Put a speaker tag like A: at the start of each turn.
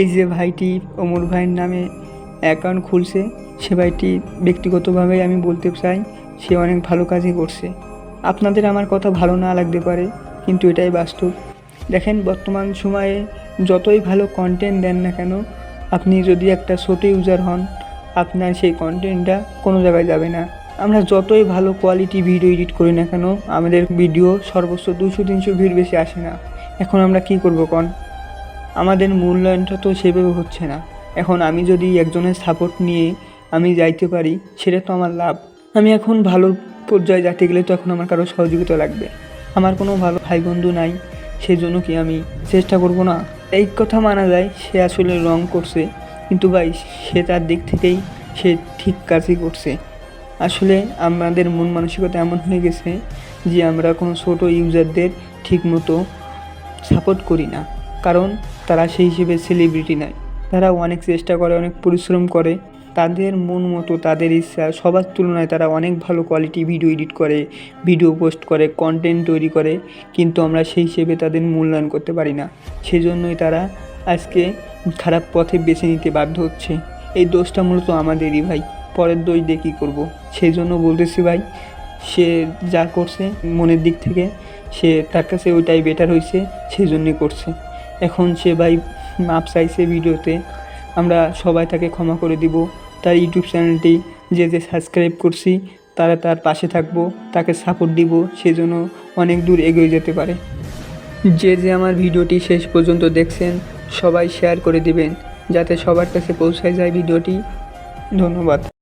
A: এই যে ভাইটি অমর ভাইয়ের নামে অ্যাকাউন্ট খুলছে, সে ভাইটি ব্যক্তিগতভাবে আমি বলতে চাই, সে অনেক ভালো কাজই করছে। আপনাদের আমার কথা ভালো না লাগতে পারে, কিন্তু এটাই বাস্তব। দেখেন, বর্তমান সময়ে যতই ভালো কন্টেন্ট দেন না কেন, আপনি যদি একটা ছোট ইউজার হন, আপনার সেই কন্টেন্টটা কোনো জায়গায় যাবে না। আমরা যতই ভালো কোয়ালিটি ভিডিও এডিট করি না কেন, আমাদের ভিডিও সর্বোচ্চ দুশো তিনশো ভিড় বেশি আসে না। এখন আমরা কি করব কন? আমাদের মূল্যায়নটা তো সেভাবে হচ্ছে না। এখন আমি যদি একজনের সাপোর্ট নিয়ে আমি যাইতে পারি, সেটা তো আমার লাভ। আমি এখন ভালো পর্যায়ে যেতে গেলে তো এখন আমার কারও সহযোগিতা লাগবে। আমার কোনো ভালো ভাই বন্ধু নাই সেই জন্য কি আমি চেষ্টা করব না? এই কথা মানা যায়, সে আসলে রং করছে। কিন্তু ভাই, সে তার দিক থেকেই সে ঠিক কাজই করছে। আসলে আমাদের মন মানসিকতা এমন হয়ে গেছে যে আমরা কোনো ছোটো ইউজারদের ঠিকমতো সাপোর্ট করি না। কারণ তারা সেই হিসেবে সেলিব্রিটি নয়। তারা অনেক চেষ্টা করে, অনেক পরিশ্রম করে। তাদের মন মতো, তাদের ইচ্ছা, সবার তুলনায় তারা অনেক ভালো কোয়ালিটি ভিডিও এডিট করে ভিডিও পোস্ট করে কন্টেন্ট তৈরি করে। কিন্তু আমরা সেই হিসেবে তাদের মূল্যায়ন করতে পারি না। সেই জন্যই তারা আজকে খারাপ পথে বেছে নিতে বাধ্য হচ্ছে। এই দোষটা মূলত আমাদেরই ভাই। পরের দোষ দিয়ে কী করব? সেই জন্য বলতেছি ভাই, সে যা করছে মনের দিক থেকে, সে তার কাছে ওইটাই বেটার হয়েছে সেই জন্যই করছে। এখন সে ভাই মাপ চাইছে ভিডিওতে আমরা সবাই তাকে ক্ষমা করে দিব। তার ইউটিউব চ্যানেলটি যে যে সাবস্ক্রাইব করছি, তারা তার পাশে থাকব, তাকে সাপোর্ট দিব সেজন্য অনেক দূর এগিয়ে যেতে পারে। যে যে আমার ভিডিওটি শেষ পর্যন্ত দেখছেন, সবাই শেয়ার করে দিবেন, যাতে সবার কাছে পৌঁছায় যায় ভিডিওটি ধন্যবাদ।